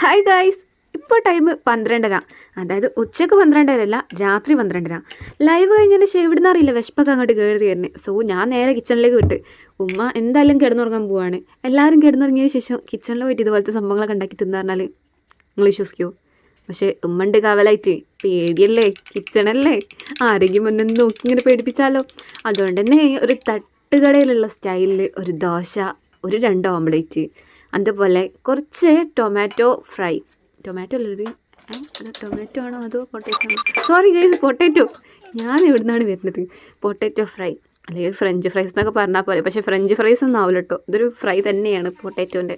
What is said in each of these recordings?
Hi guys ഇപ്പോൾ time പന്ത്രണ്ടര. അതായത് ഉച്ചയ്ക്ക് പന്ത്രണ്ടരല്ല രാത്രി പന്ത്രണ്ടര. ലൈവ് കഴിഞ്ഞതിന് ശേഷം ഇവിടുന്ന് അറിയില്ല വിശപ്പൊക്കെ അങ്ങോട്ട് കയറി തരുന്നത് സോ ഞാൻ നേരെ കിച്ചണിലേക്ക് വിട്ട്. ഉമ്മ എന്തായാലും കിടന്നുറങ്ങാൻ പോവാണ്. എല്ലാവരും കിടന്നുറങ്ങിയതിന് ശേഷം കിച്ചണിൽ പോയിട്ട് ഇതുപോലത്തെ സംഭവങ്ങളൊക്കെ ഉണ്ടാക്കി തിന്നു പറഞ്ഞാൽ നിങ്ങൾ വിശ്വസിക്കുമോ പക്ഷേ ഉമ്മണ്ട് കാവലായിട്ട് പേടിയല്ലേ? കിച്ചണല്ലേ ആരെങ്കിലും മുന്നേ നോക്കി ഇങ്ങനെ പേടിപ്പിച്ചാലോ? അതുകൊണ്ട് തന്നെ ഒരു തട്ടുകടയിലുള്ള സ്റ്റൈലിൽ ഒരു ദോശ ഒരു രണ്ട് ഓംലേറ്റ് അതുപോലെ കുറച്ച് ടൊമാറ്റോ ഫ്രൈ. ടൊമാറ്റോ അല്ലത് ടൊമാറ്റോ ആണോ അതോ പൊട്ടാറ്റോ ആണോ? Sorry guys potato. ഞാൻ എവിടുന്നാണ് വരുന്നത്? Potato fry. അല്ലെങ്കിൽ ഫ്രഞ്ച് ഫ്രൈസ് എന്നൊക്കെ പറഞ്ഞാൽ പോലെ പക്ഷേ ഫ്രഞ്ച് ഫ്രൈസ് ഒന്നും ആവില്ല കേട്ടോ. ഇതൊരു ഫ്രൈ തന്നെയാണ് പൊട്ടാറ്റോന്റെ.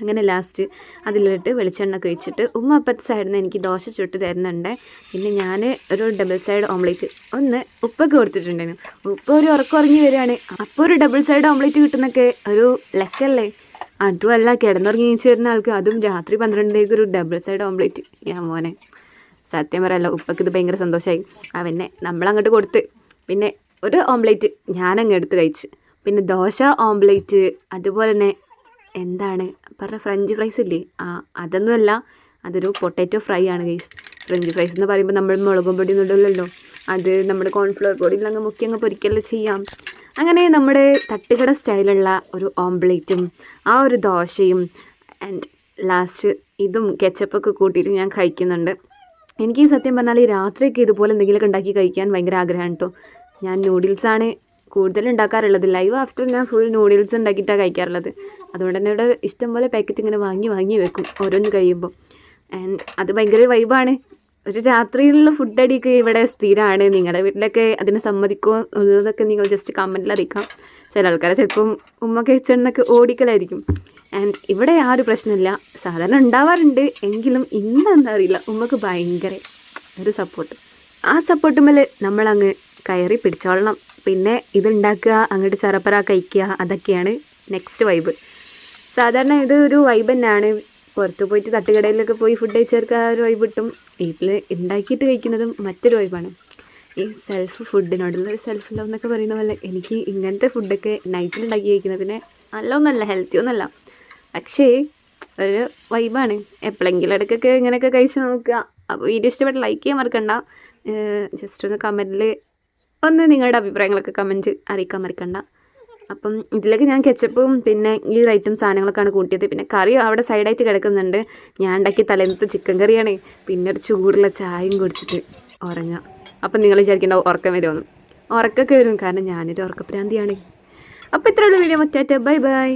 അങ്ങനെ ലാസ്റ്റ് അതിലിട്ട് വെളിച്ചെണ്ണ ഒക്കെ ഒഴിച്ചിട്ട് ഉമ്മ അപ്പത്തെ സൈഡിൽ നിന്ന് എനിക്ക് ദോശ ചുട്ട് തരുന്നുണ്ട്. പിന്നെ ഞാൻ ഒരു ഡബിൾ സൈഡ് ഓംലേറ്റ് ഒന്ന് ഉപ്പൊക്കെ കൊടുത്തിട്ടുണ്ടായിരുന്നു. ഉപ്പ് ഒരു ഉറക്കം ഉറങ്ങി വരികയാണ്. അപ്പോൾ ഒരു ഡബിൾ സൈഡ് ഓംലേറ്റ് കിട്ടുന്നൊക്കെ ഒരു ലക്കല്ലേ? അതുമല്ല കിടന്നുറങ്ങി എണീച്ച് വരുന്ന ആൾക്ക് അതും രാത്രി പന്ത്രണ്ടിലേക്ക് ഒരു ഡബിൾ സൈഡ് ഓംലേറ്റ് ഞാൻ മോനെ. സത്യം പറയല്ലോ ഉപ്പക്ക് ഇത് ഭയങ്കര സന്തോഷമായി അവനെ നമ്മളങ്ങോട്ട് കൊടുത്ത്. പിന്നെ ഒരു ഓംലേറ്റ് ഞാനങ്ങ് എടുത്ത് കഴിച്ച്. പിന്നെ ദോശ ഓംലേറ്റ് അതുപോലെ തന്നെ എന്താണ്? പറഞ്ഞ ഫ്രഞ്ച് ഫ്രൈസ് ഇല്ലേ? ആ അതൊന്നുമല്ല അതൊരു പൊട്ടാറ്റോ ഫ്രൈ ആണ് ഗൈസ് ഫ്രഞ്ച് ഫ്രൈസ് എന്ന് പറയുമ്പോൾ നമ്മൾ മുളകും പൊടി ഒന്നും അത് നമ്മുടെ കോൺഫ്ലവർ പൊടിയിൽ അങ്ങ് മുക്കി അങ്ങ് പൊരിക്കൽ ചെയ്യാം. അങ്ങനെ നമ്മുടെ തട്ടുകട സ്റ്റൈലുള്ള ഒരു ഓംപ്ലേറ്റും ആ ഒരു ദോശയും ആൻഡ് ലാസ്റ്റ് ഇതും കെച്ചപ്പൊക്കെ കൂട്ടിയിട്ട് ഞാൻ കഴിക്കുന്നുണ്ട്. എനിക്ക് സത്യം പറഞ്ഞാൽ ഈ രാത്രിയൊക്കെ ഇതുപോലെ എന്തെങ്കിലുമൊക്കെ ഉണ്ടാക്കി കഴിക്കാൻ ഭയങ്കര ആഗ്രഹമാണ് കേട്ടോ ഞാൻ നൂഡിൽസാണ് കൂടുതൽ ഉണ്ടാക്കാറുള്ളത്. ലൈവ് ആഫ്റ്റർ ഞാൻ ഫുൾ നൂഡിൽസ് ഉണ്ടാക്കിയിട്ടാണ് കഴിക്കാറുള്ളത്. അതുകൊണ്ട് തന്നെ ഇവിടെ ഇഷ്ടം പോലെ പാക്കറ്റ് ഇങ്ങനെ വാങ്ങി വാങ്ങി വെക്കും ഓരോന്ന് കഴിയുമ്പോൾ ആൻഡ് അത് ഭയങ്കര വൈബാണ് ഒരു രാത്രിയിലുള്ള ഫുഡ് അടിയൊക്കെ ഇവിടെ സ്ഥിരമാണ് നിങ്ങളുടെ വീട്ടിലൊക്കെ അതിന് സമ്മതിക്കോ എന്നുള്ളതൊക്കെ നിങ്ങൾ ജസ്റ്റ് കമന്റിൽ അറിയിക്കാം. ചില ആൾക്കാരെ ചിലപ്പം ഉമ്മ കിച്ചണിന്നൊക്കെ ഓടിക്കലായിരിക്കും. ആൻഡ് ഇവിടെ ആ ഒരു പ്രശ്നമില്ല. സാധാരണ ഉണ്ടാവാറുണ്ട്. എങ്കിലും ഇന്നെന്താ അറിയില്ല. ഉമ്മക്ക് ഭയങ്കര ഒരു സപ്പോർട്ട് ആ സപ്പോർട്ടുമ്മൽ നമ്മളങ്ങ് കയറി പിടിച്ചോളണം. പിന്നെ ഇതുണ്ടാക്കുക അങ്ങോട്ട് ചറപ്പറ കഴിക്കുക അതൊക്കെയാണ് നെക്സ്റ്റ് വൈബ് സാധാരണ ഇത് ഒരു വൈബ് തന്നെയാണ് പുറത്ത് പോയിട്ട് തട്ടുകടയിലൊക്കെ പോയി ഫുഡ് കഴിച്ചവർക്ക് ആ ഒരു വൈബ് കിട്ടും. വീട്ടിൽ ഉണ്ടാക്കിയിട്ട് കഴിക്കുന്നതും മറ്റൊരു വൈബാണ് ഈ സെൽഫ് ഫുഡിനോടുള്ള സെൽഫ് ലവ് എന്നൊക്കെ പറയുന്ന പോലെ എനിക്ക് ഇങ്ങനത്തെ ഫുഡൊക്കെ നൈറ്റിൽ ഉണ്ടാക്കി കഴിക്കുന്നത് പിന്നെ നല്ല ഒന്നല്ല ഹെൽത്തി ഒന്നല്ല. പക്ഷേ ഒരു വൈബാണ്. എപ്പോഴെങ്കിലും ഇടയ്ക്കൊക്കെ ഇങ്ങനെയൊക്കെ കഴിച്ച് നോക്കുക. അപ്പോൾ വീഡിയോ ഇഷ്ടപ്പെട്ട് ലൈക്ക് ചെയ്യാൻ മറക്കണ്ട. ജസ്റ്റ് ഒന്ന് കമന്റിൽ ഒന്ന് നിങ്ങളുടെ അഭിപ്രായങ്ങളൊക്കെ കമന്റ് അറിയിക്കാൻ മറക്കണ്ട. അപ്പം ഇതിലേക്ക് ഞാൻ കെച്ചപ്പും പിന്നെ ഈ ഐറ്റം സാധനങ്ങളൊക്കെയാണ് കൂട്ടിയത്. പിന്നെ കറി അവിടെ സൈഡായിട്ട് കിടക്കുന്നുണ്ട്. ഞാൻ ഉണ്ടാക്കിയ തലേന്നത്തെ ചിക്കൻ കറിയാണ്. പിന്നെ ഒരു ചൂടുള്ള ചായയും കുടിച്ചിട്ട് ഉറങ്ങുക. അപ്പം നിങ്ങൾ വിചാരിക്കേണ്ട ഉറക്കം വരുമെന്ന്. ഉറക്കമൊക്കെ വരും. കാരണം ഞാനൊരു ഉറക്കപ്രാന്തിയാണ് അപ്പോൾ ഇത്രയുള്ള വീഡിയോ. മറ്റാറ്റ bye bye